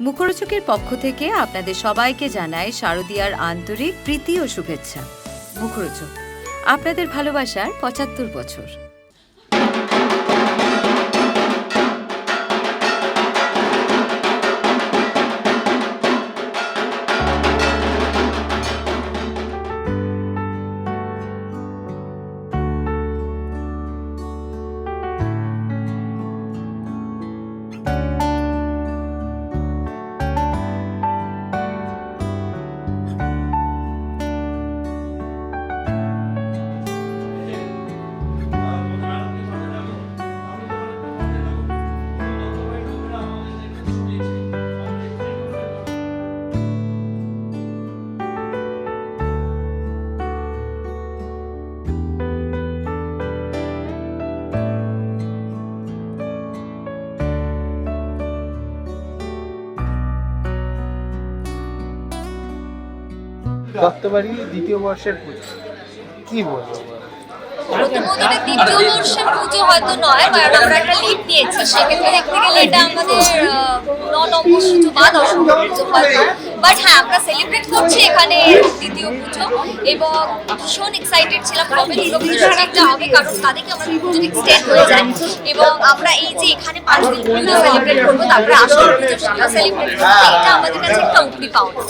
মুখরোচকের পক্ষ থেকে আপনাদের সবাইকে জানায় শারদীয়ার আন্তরিক প্রীতি ও শুভেচ্ছা। মুখরোচক, আপনাদের ভালোবাসার পঁচাত্তর বছর। দত্তবাড়ি দ্বিতীয় বর্ষের পুজো। কি বলব প্রথমত দ্বিতীয় বর্ষের পুজো হয়তো নয় কারণ আমরা একটা লিড নিয়েছি। সেক্ষেত্রে দেখতে গেলে এটা আমাদের আহ, ন নম্বর পুজো বা দশ নম্বর পুজো হয়তো। বাট হ্যাঁ আমরা সেলিব্রেট করছি এখানে দ্বিতীয় পুজো এবং ভীষণ এক্সাইটেড ছিলাম। কবে হবে কারণ তাদেরকে এক্সটেন্ড হয়ে যায়। এবং আমরা এই যে এখানে পাঁচ দিন পুজো সেলিব্রেট করব, তারপরে আসল পুজো সেটা সেলিব্রেট করব, এটা আমাদের কাছে একটা উপরি পাওনা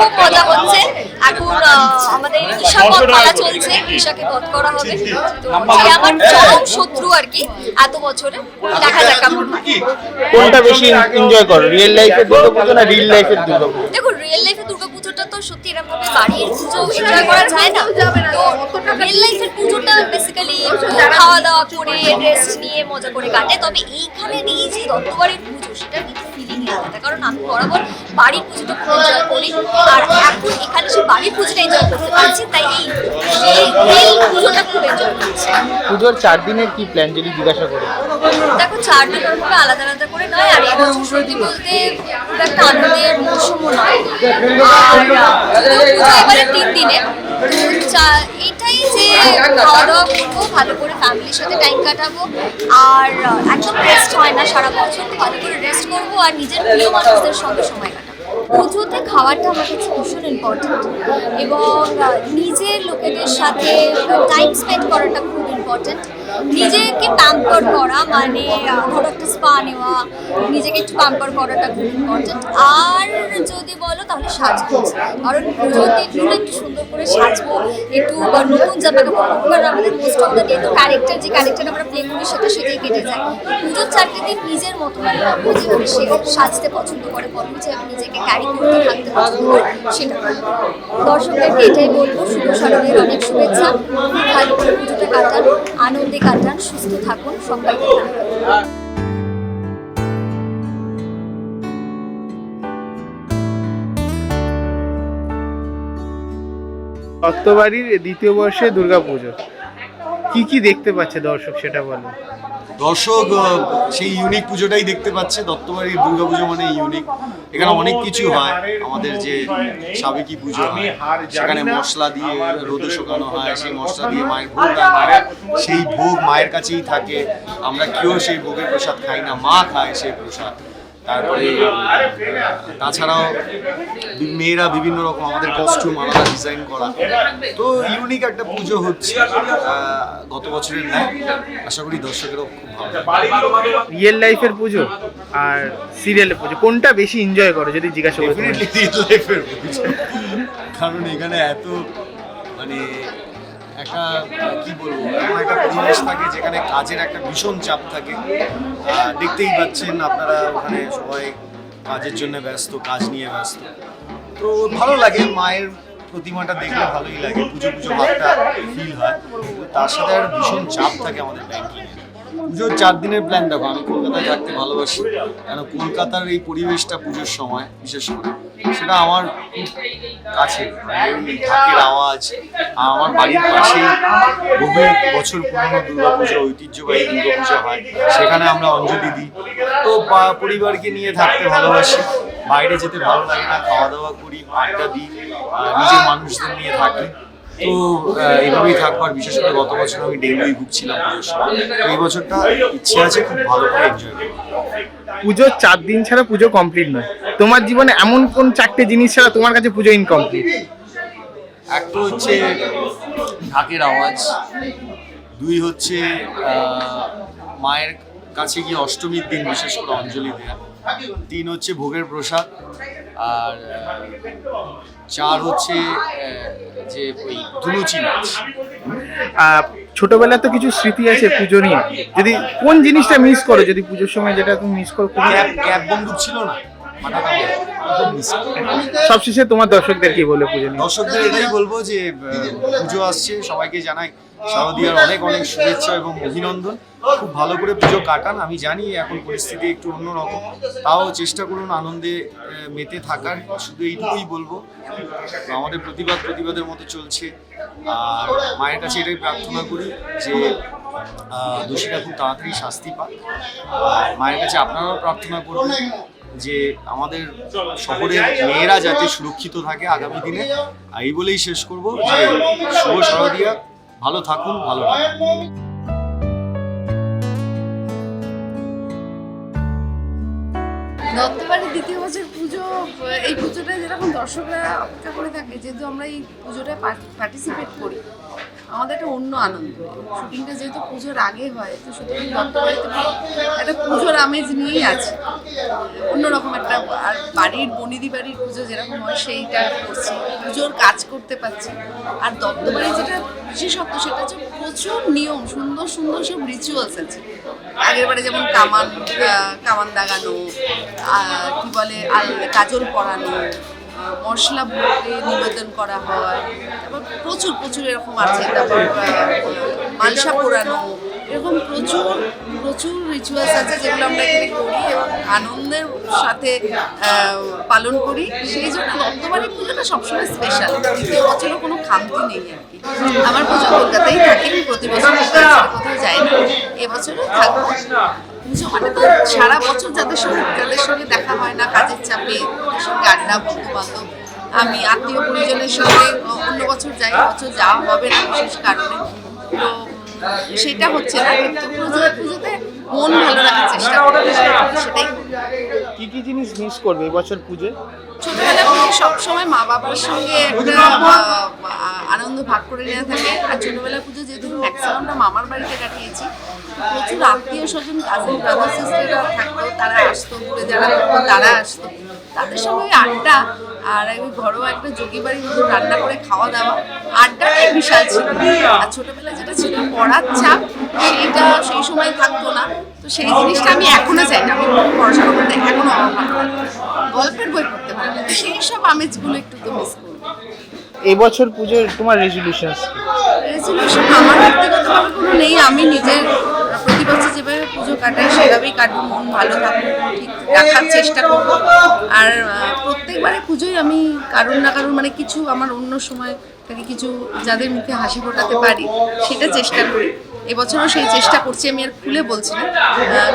খুব মজা হচ্ছে। এখন আমাদের ঈশা পথ চলছে, ঈশাকে বধ করা হবে। তো আমার চরম শত্রু আর কি, এত বছরে। দেখা যাক কেমন কোনটা বেশি এনজয় করো রিয়েল লাইফের দুর্গাপুজো না রিয়েল লাইফের দুর্গাপুজো দেখো রিয়েল লাইফে দুর্গাপুজোটা তো সত্যি এরকম ভাবে বাড়ির পুজো এনজয় করা যায় না। তো রিয়েল লাইফের পুজোটা বেসিক্যালি খাওয়া দাওয়া করে ড্রেস নিয়ে মজা করে কাটে। তবে এইখানে এই যে দত্তবাড়ির পুজো, সেটা কিন্তু আলাদা। কারণ আমি বরাবর বাড়ির পুজোটা খুব এনজয় করি আর এখন এখানে সে বাড়ির পুজোটা এনজয় করতে পারছি তাই এই এই পুজোটা খুব এনজয় করছি। পুজোর চার দিনের কি প্ল্যান যদি জিজ্ঞাসা করি? দেখো চার ভাবে আলাদা আলাদা করে নয় আর এই সত্যি বলতে খুব একটা আনন্দের মৌসুমও নয়। আর পুজো এবারে তিন দিনে। খাওয়া দাওয়া করব ভালো করে ফ্যামিলির সাথে টাইম কাটাবো। আর একদম রেস্ট হয় না সারা বছর ভালো করে রেস্ট করব আর নিজের প্রিয় মানুষদের সঙ্গে সময় কাটাবো। পুজোতে খাওয়াটা আমার কাছে ভীষণ ইম্পর্টেন্ট এবং নিজের লোকেদের সাথে টাইম স্পেন্ড করাটা খুব ইম্পর্টেন্ট নিজেকে প্যাম্পার করা মানে ধরো একটা স্পা নেওয়া, নিজেকে একটু প্যাম্পার করাটা খুব ইম্পর্টেন্ট আর যদি বলো তাহলে সাজগোজ। কারণ পুজোর দিনগুলো একটু সুন্দর করে সাজবো, একটু নতুন জামা কাপড় কারণ আমাদের মোস্ট অফ দ্য ডে তো ক্যারেক্টার যে ক্যারেক্টার আমরা প্লে করি সেটা সেটাই কেটে যায়। পুজোর চারটে দিন নিজের মতো পরবো যেভাবে সে সাজতে পছন্দ করে যে আমি নিজেকে ক্যারি করতে থাকতে পছন্দ করি সেটা। দর্শকদেরকে এটাই বলব, শুভ শারদের অনেক শুভেচ্ছা। ভালো করে পুজোটা কাটান, আনন্দে কাটান, সুস্থ থাকুন ধন্যবাদ দত্তবাড়ির দ্বিতীয় বর্ষে দুর্গাপুজো। কি কি দেখতে পাচ্ছে দর্শক সেটা বলো দর্শক সেই ইউনিক পুজোটাই দেখতে পাচ্ছে। দত্তবাড়ির দুর্গা পুজো মানে ইউনিক এখানে অনেক কিছু হয়। আমাদের যে সাবেকি পুজো হয়, সেখানে মশলা দিয়ে রোদে শুকানো হয়, সেই মশলা দিয়ে মায়ের ভোগ হয়। সেই ভোগ মায়ের কাছেই থাকে। আমরা কেউ সেই ভোগের প্রসাদ খাই না, মা খায় সেই প্রসাদ। তারপরে তাছাড়াও মেয়েরা বিভিন্ন রকম আমাদের কস্টিউম আলাদা ডিজাইন করা। তো ইউনিক একটা পুজো হচ্ছে গত বছরের ন্যায়। আশা করি দর্শকেরও খুব ভালো রিয়েল লাইফের পুজো আর সিরিয়ালের পুজো। কোনটা বেশি এনজয় করো যদি জিজ্ঞাসা করি life এর পুজো। কারণ এখানে এত মানে একটা, কি বলব, এমন একটা পরিবেশ থাকে যেখানে কাজের একটা ভীষণ চাপ থাকে। দেখতেই পাচ্ছেন আপনারা ওখানে সবাই কাজের জন্য ব্যস্ত, কাজ নিয়ে ব্যস্ত। তো ভালো লাগে, মায়ের প্রতিমাটা দেখলে ভালোই লাগে, পুজো পুজো ভাবটা ফিল হয়। তার সাথে আর ভীষণ চাপ থাকে আমাদের ব্যাংকিং পুজোর চার দিনের প্ল্যান দেখো, আমি কলকাতায় থাকতে ভালোবাসি। কেন? কলকাতার এই পরিবেশটা পুজোর সময়, বিশেষ করে, সেটা আমার কাছে মানে ঢাকের আওয়াজ আমার বাড়ির পাশেই বহু বছর পুরনো দুর্গাপুজো ঐতিহ্যবাহী দুর্গাপুজো হয়, সেখানে আমরা অঞ্জলি দিই। তো পরিবারকে নিয়ে থাকতে ভালোবাসি, বাইরে যেতে ভালো লাগে না, খাওয়া দাওয়া করি, আড্ডা দিই নিজের মানুষদের নিয়ে থাকি। তো আহ, এইভাবেই থাকবার বিশেষ করে গত বছর আমি ডেঙ্গুই ভুগছিলাম পুজোর সময়। তো এই বছরটা ইচ্ছে আছে খুব ভালো করে এনজয় পুজোর চার দিন ছাড়া পুজো কমপ্লিট নয়। তোমার জীবনে এমন কোন চারটে জিনিস ছাড়া তোমার কাছে পুজো ইনকমপ্লিট একটা হচ্ছে ঢাকের আওয়াজ দুই হচ্ছে মায়ের কাছে গিয়ে অষ্টমীর দিন বিশেষ করে অঞ্জলি দেওয়া তিন হচ্ছে ভোগের প্রসাদ আর চার হচ্ছে আহ, যে ওই ধুনুচি নাচ ছোটবেলায় তো কিছু স্মৃতি আছে পুজো নিয়ে যদি কোন জিনিসটা মিস করো যদি পুজোর সময় যেটা তুমি মিস করো ক্যাব ক্যাব বন্দুক ছিল না? সবশেষে তোমার দর্শকদের কি বলে পুজো দর্শকদের এটাই বলব যে পুজো আসছে, সবাইকে জানাই শারদীয়ার অনেক অনেক শুভেচ্ছা এবং অভিনন্দন। খুব ভালো করে পুজো কাটান, আমি জানি এখন পরিস্থিতি একটু অন্যরকম। তাও চেষ্টা করুন আনন্দে মেতে থাকার, শুধু এইটুকুই বলব। আমাদের প্রতিবাদ প্রতিবাদের মতো চলছে। আর মায়ের কাছে এটাই প্রার্থনা করি যে দোষীরা খুব তাড়াতাড়ি শাস্তি পাক। মায়ের কাছে আপনারাও প্রার্থনা করবেন। যে আমাদের শহরের মেয়েরা যাতে সুরক্ষিত থাকে আগামী দিনে এই বলেই শেষ করব। যে শুভ শারদিয়া ভালো থাকুন ভালো থাকুন। দত্তবাড়ির দ্বিতীয় বছর পুজো, এই পুজোটা যেরকম দর্শকরা অপেক্ষা করে থাকে, যেহেতু আমরা এই পুজোটায় পার্টিসিপেট করি, আমাদের একটা অন্য আনন্দ। শুটিংটা যেহেতু পুজোর আগে হয়, তো সুতরাং দত্তবাড়িতে একটা পুজোর আমেজ নিয়েই আছে। অন্যরকম একটা, আর বাড়ির, বনিদি বাড়ির পুজো যেরকম হয়, সেইটা করছি, পুজোর কাজ করতে পারছি। আর দত্তবাড়ি যেটা বিশেষত্ব, সেটা হচ্ছে প্রচুর নিয়ম, সুন্দর সুন্দর সব রিচুয়ালস আছে। আগের বারে যেমন কামান কামান দাগানো কি বলে কাজল পরানো মশলা ভরে নিবেদন করা হয়, তারপর প্রচুর প্রচুর এরকম আছে, তারপর মালসা পোড়ানো এরকম প্রচুর প্রচুর রিচুয়ালস আছে যেগুলো আমরা এখানে করি এবং আনন্দের সাথে পালন করি। সেই জন্য দত্তবাড়ি পুজোটা সবসময় স্পেশাল দ্বিতীয় বছরও কোনো খামতি নেই আর কি। আমার পুজো কলকাতায় থাকে, প্রতি বছর কোথাও যাই না। এবছরও থাকব। পুজো মানে তো সারা বছর যাদের সঙ্গে যাদের সঙ্গে দেখা হয় না, কাজের চাপে তাদের সঙ্গে আড্ডা বন্ধু বান্ধব আমি আত্মীয় পরিজনের সঙ্গে অন্য বছর যাই বছর যাওয়া হবে না, বিশেষ কারণে। তো সেটা হচ্ছে না। কিন্তু পুজো পুজোতে মন ভালো রাখার চেষ্টা করি সেটাই। কি কি জিনিস মিস করবে এবছর পুজো ছোটবেলা থেকে সবসময় মা বাবার সঙ্গে একটা আনন্দ ভাগ করে নেওয়া থাকে। আর ছোটবেলা পুজো যেহেতু ম্যাক্সিমামটা মামার বাড়িতে কাটিয়েছি প্রচুর আত্মীয় স্বজন কাজিন ব্রাদার সিস্টাররা থাকতো তারা আসতো দূরে যারা তারা আসতো। তাদের সঙ্গে ওই আড্ডা আর ওই ঘরোয়া একটা যোগী বাড়ির মতো রান্না করে খাওয়া দাওয়া আড্ডাটাই বিশাল ছিল। আর ছোটবেলা যেটা ছিল পড়ার চাপ সেইটা সেই সময় থাকতো না। তো সেই জিনিসটা আমি এখনও চাই না। আমি পড়াশোনা করতে এখনও আমার ভালো গল্পের বই পড়তে ভালো লাগে সেই সব আমেজগুলো একটু তো মিস করি। এবছর পুজোর তোমার রেজলিউশন রেজলিউশন আমার ব্যক্তিগতভাবে কোনো নেই। আমি নিজের বছর যেভাবে পুজো কাটাই, সেভাবেই কাটবো, মন ভালো থাকব ঠিক রাখার চেষ্টা করব। আর প্রত্যেকবারে পুজোয় আমি কারুর না কারুর মানে কিছু আমার অন্য সময় থেকে কিছু যাদের মুখে হাসি ফোটাতে পারি, সেটা চেষ্টা করি। এবছরও সেই চেষ্টা করছি, আমি আর খুলে বলছি না।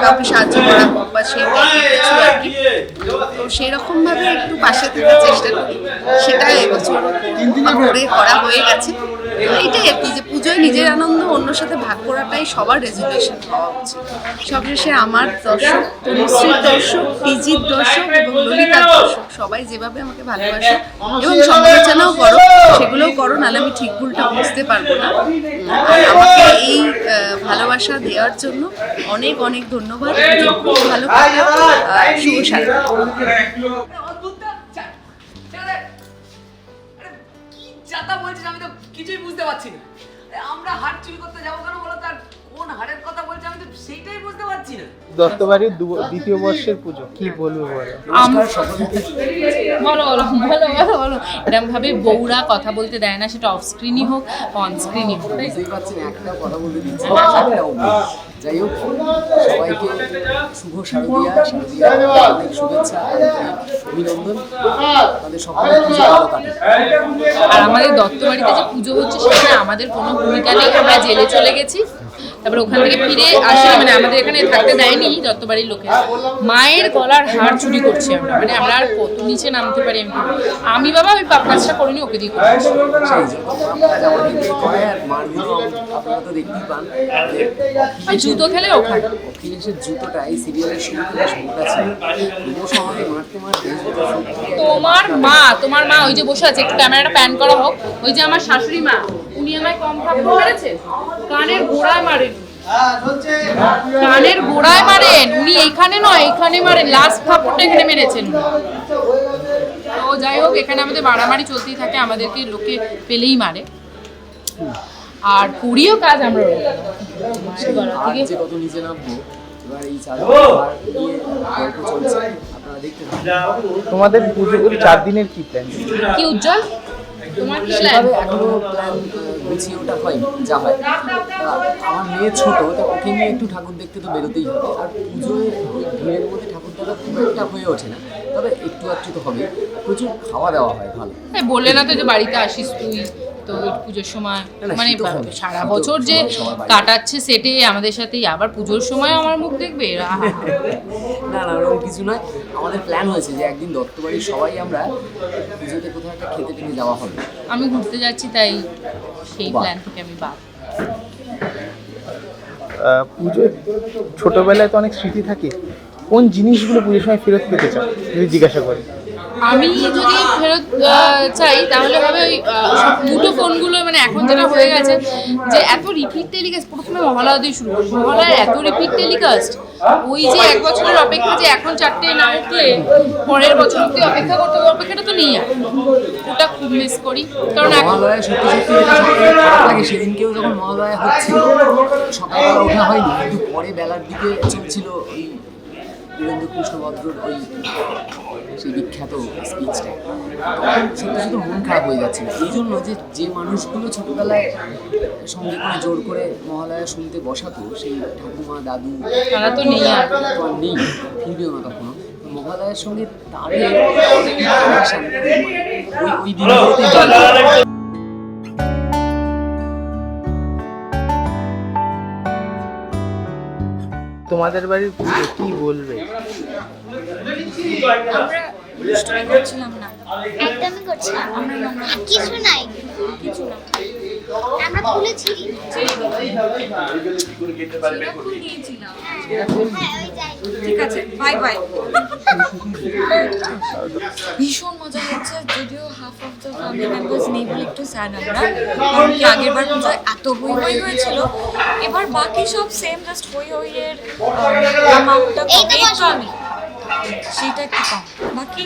কাউকে সাহায্য করা হোক বা সেই কিছু আর কি। তো সেই রকম ভাবে একটু পাশে থাকার চেষ্টা করি সেটা এবছর করে করা হয়ে গেছে। এইটাই আর কি, যে পুজোয় নিজের আনন্দ অন্যর সাথে ভাগ করাটাই সবার রেজুলেশন হওয়া উচিত। সবশেষে আমার দর্শক, তনুশ্রীর দর্শক পিজির দর্শক এবং ললিতার দর্শক, সবাই যেভাবে আমাকে ভালোবাসে এবং সমালোচনাও করো, সেগুলোও করো, নাহলে আমি ঠিক ভুলটা বুঝতে পারব না। আমাকে এই ভালোবাসা দেওয়ার জন্য অনেক অনেক ধন্যবাদ। ভালো শুভ সারা কি যাতা বলছিস আমি তো কিছুই বুঝতে পারছি না। আমরা হাট চুরি করতে যাব কেন বলো তার দত্তবাড়ির দ্বিতীয় বর্ষের পুজো কি বলব বলো? বলো বলো বলো বলো বলো। এরকম ভাবে বউরা কথা বলতে দেয় না সেটা অফ স্ক্রিনই হোক অন স্ক্রিনই হোক একটা কথা বলতে দিচ্ছি। যাই হোক সবাইকে শুভ শারদীয়া শারদীয়া অনেক শুভেচ্ছা অভিনন্দন। তাদের সকলের পুজো ভালো কাটে আর আমাদের দত্তবাড়িতে যে পুজো হচ্ছে সেখানে আমাদের কোনো ভূমিকা নেই আমরা জেলে চলে গেছি। তারপর ওখান থেকে ফিরে আসে মানে আমাদের এখানে থাকতে দেয়নি দত্তবাড়ির লোকে। মায়ের গলার হার চুরি করছে আমরা। মানে আমরা আর কত নিচে নামতে পারি আমি আমি বাবা ওই পাপ কাজটা করিনি ওকে দিয়ে করছি জুতো খেলে ওখানে। অখিলেশের জুতোটা এই সিরিয়ালের শুরুতে বেশ মোটা ছিল ক্রমশ আমাকে মারতে মারতে তোমার মা তোমার মা ওই যে বসে আছে একটু ক্যামেরাটা প্যান করা হোক। ওই যে আমার শাশুড়ি মা উনি আমায় কম থাপ্পড় মেরেছে। কানের গোড়ায় মারেন কানের গোড়ায় মারেন উনি এইখানে নয় এইখানে মারেন। লাস্ট থাপ্পড়টা এখানে মেরেছেন তো যাই হোক এখানে আমাদের মারামারি চলতেই থাকে আমাদেরকে লোকে পেলেই মারে। আর করিও কাজ আমরা কত নিচে নামবো এবার এই চার আর নিয়ে গল্প চলছে। আপনারা দেখতে থাকুন। তোমাদের পুজোর চার দিনের কি প্ল্যান কি উজ্জ্বল? তোমার কি প্ল্যান সেভাবে এখনও প্ল্যান গুছিয়ে ওটা হয়নি যা হয়। তা আমার মেয়ে ছোট তো ওকে নিয়ে একটু ঠাকুর দেখতে তো বেরোতেই হবে। আর পুজোয় ভিড়ের মধ্যে ঠাকুর দেখা খুব একটা হয়ে ওঠে না। তবে একটু একটু তো হবে প্রচুর খাওয়া দাওয়া হয় ভালো। হ্যাঁ বললে না তো যে বাড়িতে আসিস তুই। তো পুজোর সময় মানে। সারা বছর যে কাটাচ্ছে সেটে আমাদের সাথেই। আবার পুজোর সময় আমার মুখ দেখবে? না না ওরকম কিছু নয়। আমাদের প্ল্যান হয়েছে যে একদিন দত্তবাড়ির সবাই আমরা পুজোতে কোথাও একটা খেতে টেতে যাওয়া হবে। আমি ঘুরতে যাচ্ছি তাই সেই প্ল্যান থেকে আমি বাদ। পুজোয় ছোটবেলায় তো অনেক স্মৃতি থাকে। কোন জিনিসগুলো পুজোর সময় ফেরত পেতে চাও যদি জিজ্ঞাসা করি? আমি যদি ফেরত চাই, তাহলে হবে ওই দুটো ফোনগুলো মানে এখন যেটা হয়ে গেছে যে এত রিপিট টেলিকাস্ট প্রথমে মহালয়া দিয়ে শুরু করি। মহালয়ার এত রিপিট টেলিকাস্ট ওই যে এক বছরের অপেক্ষা যে এখন চারটে না উঠলে পরের বছর অব্দি অপেক্ষা করতে হবে, অপেক্ষাটা তো নেই আর। ওটা খুব মিস করি। কারণ এখন সত্যি সত্যি লাগে। সেদিনকেও যখন মহালয়া হচ্ছিল, সকালবেলা ওঠা হয়নি, কিন্তু পরে বেলার দিকে চলছিল ওই বীরেন্দ্র কৃষ্ণ ভদ্রর ওই সেই বিখ্যাত স্পিচটা সত্যি সত্যি মন খারাপ হয়ে যাচ্ছিল এই জন্য যে যে মানুষগুলো ছোটবেলায় সঙ্গে করে জোর করে মহালয়া শুনতে বসাতো সেই ঠাকুমা দাদু তারা তো নেই নেই ফিরবেও না কখনো মহালয়ার সঙ্গে তাদের ওই ওই দিনগুলোতে তোমাদের বাড়ির পুজো কি বলবে আমরা করছিলাম না একদমই করছিলাম আমরা কিছু নাই কিছু না হ্যাঁ ঠিক আছে বাই বাই ভীষণ মজা হচ্ছে যদিও half of the family members নেই বলে একটু স্যাড আমরা কারণ কি আগের বার পুজোয় এত হই হই হয়েছিল। এবার বাকি সব সেম জাস্ট হই অ্যামাউন্টটা কম এই তো বসো। আমি সেটা একটু কম। বাকি?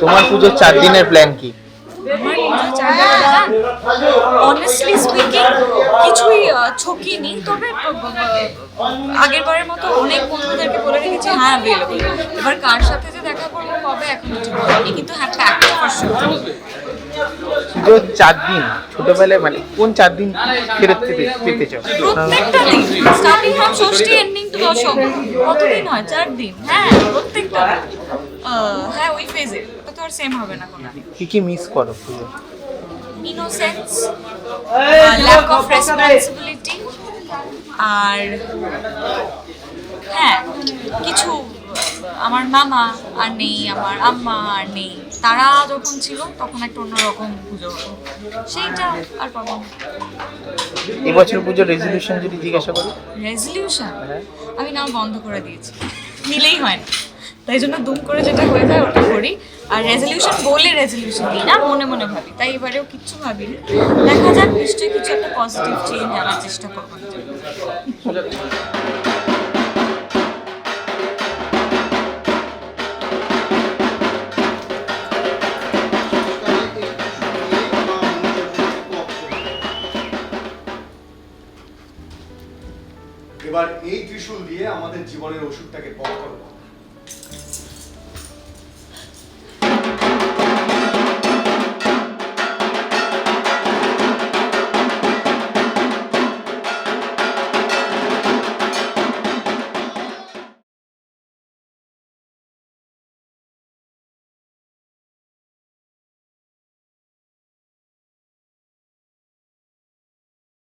তোমার পুজোর চার দিনের প্ল্যান কি? আমার পুজো অনেস্টলি স্পিকিং কিছুই ছকিনি তবে আগের বারের মতো অনেক বন্ধুদেরকে বলে রেখেছি হ্যাঁ অ্যাভেলেবল এবার কার সাথে যে দেখা করব কবে এখন ঠিক হয়নি কিন্তু হ্যাঁ প্যাক ফর চার দিন ছোটবেলায় মানে কোন চার দিন ফেরত পেতে পেতে চাও? প্রত্যেকটা দিন। Starting from Shashthi ending to দশম। কতদিন হয়? চার দিন। হ্যাঁ প্রত্যেকটা হ্যাঁ ওই ফেজে তো আর সেম হবে না কোনো। কি কি মিস করো ইনোসেন্স ল্যাক অফ রেসপন্সিবিলিটি আর হ্যাঁ কিছু আমার মামা আর নেই আমার আম্মা আর নেই তারা যখন ছিল তখন একটা অন্যরকম পুজো হতো। সেইটা আর পাবো এবছর পুজোর রেজলিউশন যদি জিজ্ঞাসা করি? রেজলিউশন আমি নাম বন্ধ করে দিয়েছি। নিলেই হয় না। তাই জন্য দুম করে যেটা হয়ে যায় ওটা করি। আর রেজলিউশন বলে রেজলিউশন দিই না, মনে মনে ভাবি। তাই এবারেও কিচ্ছু ভাবিনি। দেখা যাক, নিশ্চয়ই কিছু একটা পজিটিভ চেঞ্জ আনার চেষ্টা করব। এবার এই ত্রিশূল দিয়ে আমাদের জীবনের ওষুধটাকে পথ করব।